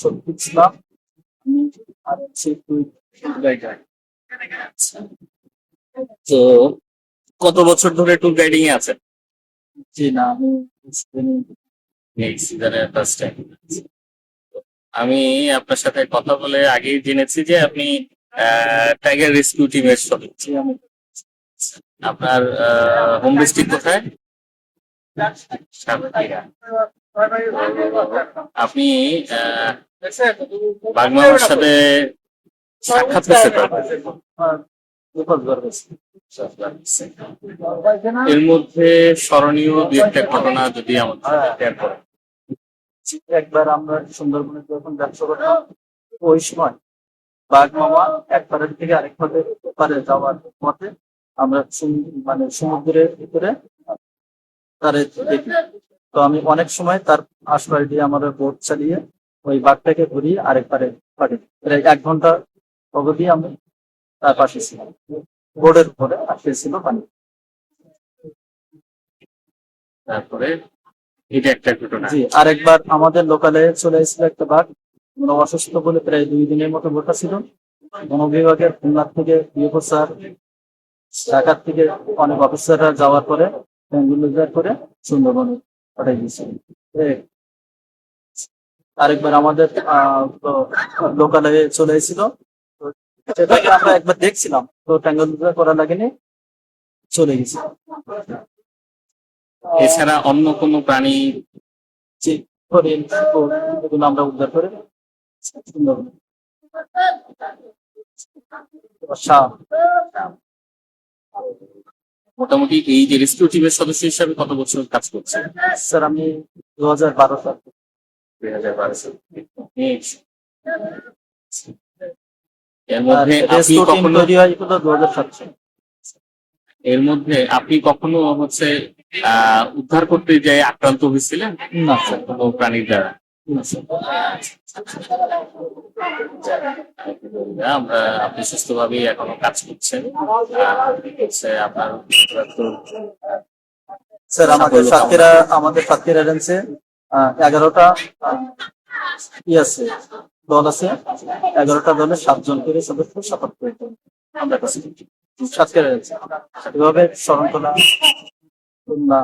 শফিক ইসলাম। তো কত বছর ধরে ট্যুর গাইডিং এ আছেন? জি না। আমি আপনার সাথে কথা বলে আগেই জেনেছি যে আপনি টাইগার রেস্কিউ টিমের সদস্য। আপনার হোম ডিস্ট্রিক্ট কোথায়। আপনি সাথে সাক্ষাৎ পেয়েছে তো? আমার বিপদগার হয়েছে। এর মধ্যে স্মরণীয় দু একটা ঘটনা যদি আমাদের share করেন। একবার আমরা সুন্দরবনে যখন ব্যবসা করতাম, ওই সময় বাঘ মামা এক থেকে আরেক পারে যাওয়ার পথে আমরা মানে সমুদ্রের ভিতরে তারে দেখি তো আমি অনেক সময় তার আশ্রয় দিয়ে আমরা বোট চালিয়ে ওই বাঘটাকে ঘুরিয়ে আরেক পারে পাঠি প্রায় এক ঘণ্টা অবধি আমি তার পাশে ছিলাম। বোর্ডের উপরে আসে ছিল পানি। তারপরে এটা একটা ঘটনা। জি আরেকবার আমাদের লোকালে চলে এসেছিল একটা বাঘ। অসুস্থ বলে প্রায় দুই দিনের মতো বোটা ছিল। বন বিভাগের খুলনার থেকে অফিসার ঢাকার থেকে অনেক অফিসাররা যাওয়ার পরে করে সুন্দরবনে পাঠাই দিয়েছিল আরেকবার আমাদের আহ, তো লোকালে চলে এসেছিল। সেটাকে আমরা একবার দেখছিলাম। তো ট্যাঙ্গলুজার করা লাগেনি চলে গেছে। এছাড়া অন্য কোনো প্রাণী যে হরিণ এগুলো আমরা উদ্ধার করে সুন্দরবনে সাপ। মোটামুটি এই যে রেস্কিউ টিমের সদস্য হিসাবে কত বছর কাজ করছে? স্যার আমি দু হাজার বারো সাল। দুই হাজার বারো সাল। এর মধ্যে আপনি কখনো তৈরি হয় দু হাজার সাত সালে। এর মধ্যে আপনি কখনো হচ্ছে আহ উদ্ধার করতে যে আক্রান্ত হয়েছিলেন? না স্যার। কোনো প্রাণীর দ্বারা? আমরা আপনি সুস্থভাবেই এখনও কাজ করছেন। আপনার স্যার আমাদের সাতক্ষীরা আমাদের সাতক্ষীরা রেঞ্জে এগারোটা ই আছে দল আছে। এগারোটা দলে সাতজন করে সদস্য শপথ করে আমরা কাছে সাতক্ষীরা রেঞ্জে এভাবে শরণখোলা খুলনা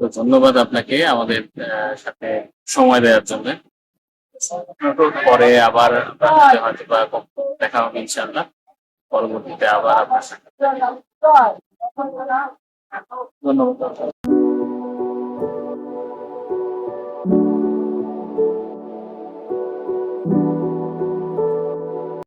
তো ধন্যবাদ আপনাকে আমাদের সাথে সময় দেওয়ার জন্য। পরে আবার হয়তো বা দেখা হবে ইনশাল্লাহ পরবর্তীতে আবার আপনার সাথে। ধন্যবাদ।